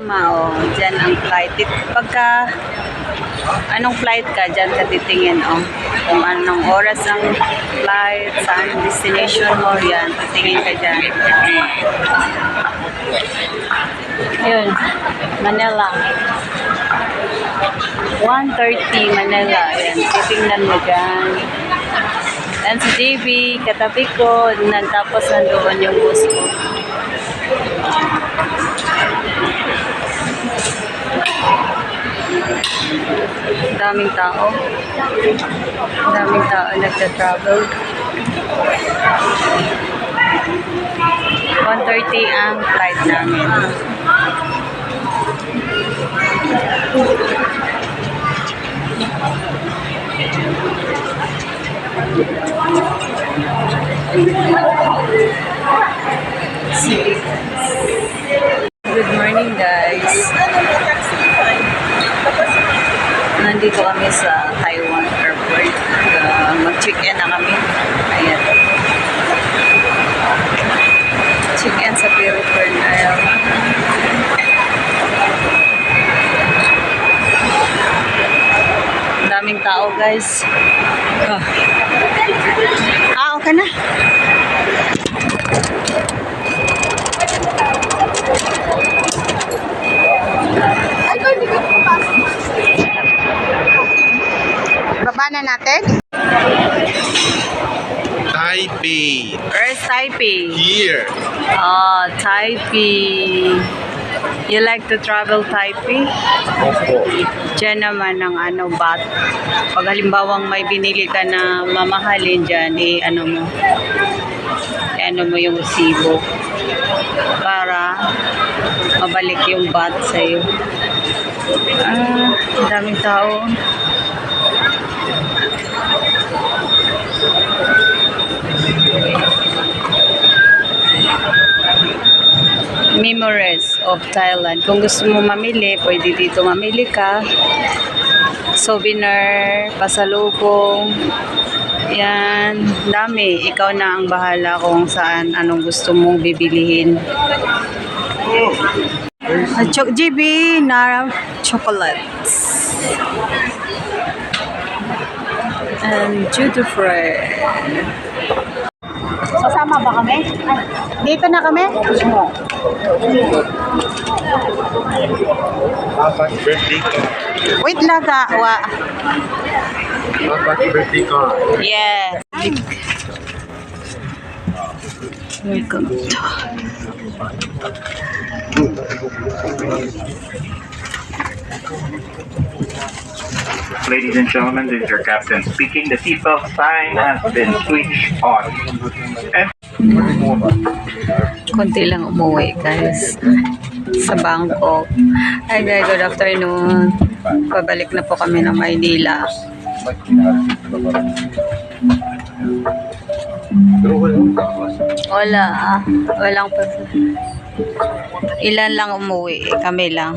Mao, dyan ang flight. Pagka, anong flight ka, dyan ka titingin, oh. Kung anong oras ang flight, saan destination mo, yan, titingin ka dyan. Yun, Manila. 1.30 Manila, yan, titingnan mo dyan. Yan si JB, katabi ko, tapos nandoon yung bus ko. Daming tao. Ang daming tao nagta-travel. 1.30 ang flight namin. Good morning guys. Nandito kami sa Taiwan Airport. Uh, Mag-check-in na kami. Ayan. Check-in sa Peripernal. Ang daming tao guys. Ah, ah okay na. Baba na natin. Taipei. Where's Taipei? Here. Ah, Taipei. You like to travel Taipei? Opo. Diyan naman ang ano, bat. Pag halimbawang may binili ka na mamahalin dyan, eh, ano mo, eh, ano mo yung resibo para mabalik yung bat sa'yo. Ah, ang daming tao. Memories of Thailand. Kung gusto mo mamili, pwede dito mamili ka. Souvenir, pasalubong. Yan, dami. Ikaw na ang bahala kung saan, anong gusto mong bibilihin. Uh, Chok GB na chocolates. And duty free. Kasama ba kami? Dito na kami? Wait lang ka. Wa. Papa's. Yes. Welcome Ladies and gentlemen, this is your captain speaking. The seatbelt sign has been switched on. And konti lang umuwi guys sa Bangkok. Hi guys, good afternoon. Pabalik na po kami ng Maynila. Wala. ah. Walang. Ilan lang umuwi. Kami lang.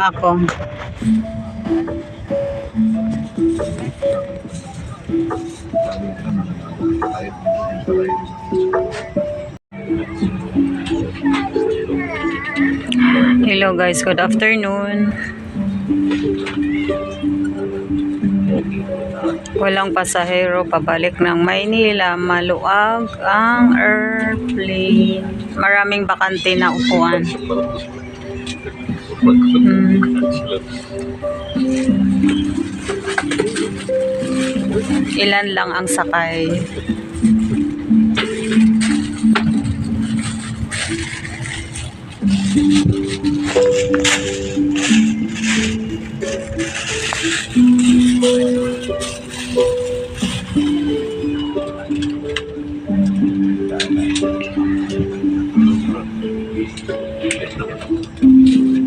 Lang ako. Hello guys, good afternoon. Walang pasahero pabalik ng Maynila, maluag ang airplane. Maraming bakante na upuan. Hmm. Ilan lang ang sakay.